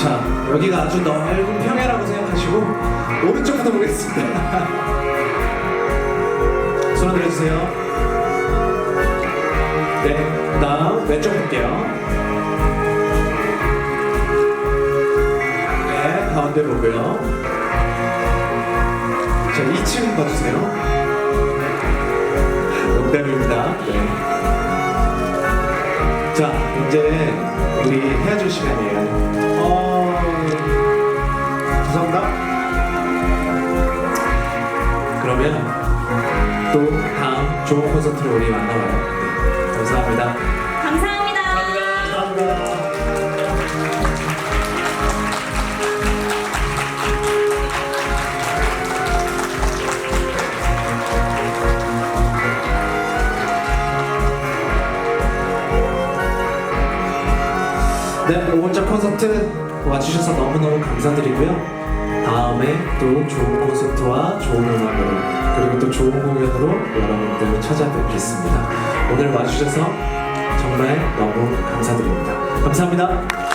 자, 여기가 아주 넓은 평야라고 생각하시고 오른쪽부터 보겠습니다. 손 한번 들어주세요. 네, 다음 왼쪽 볼게요. 네, 가운데 보고요. 자, 2층 봐주세요. 농담입니다. 네. 자, 이제 우리 헤어질 시간이에요. 어, 그러면 또 다음 좋은 콘서트로 우리 만나봐요. 네, 감사합니다. 감사합니다. 네, 5번째 콘서트 와주셔서 너무너무 감사드리고요. 다음에 또 좋은 콘서트와 좋은 음악으로 그리고 또 좋은 공연으로 여러분들을 찾아뵙겠습니다. 오늘 와주셔서 정말 너무 감사드립니다. 감사합니다.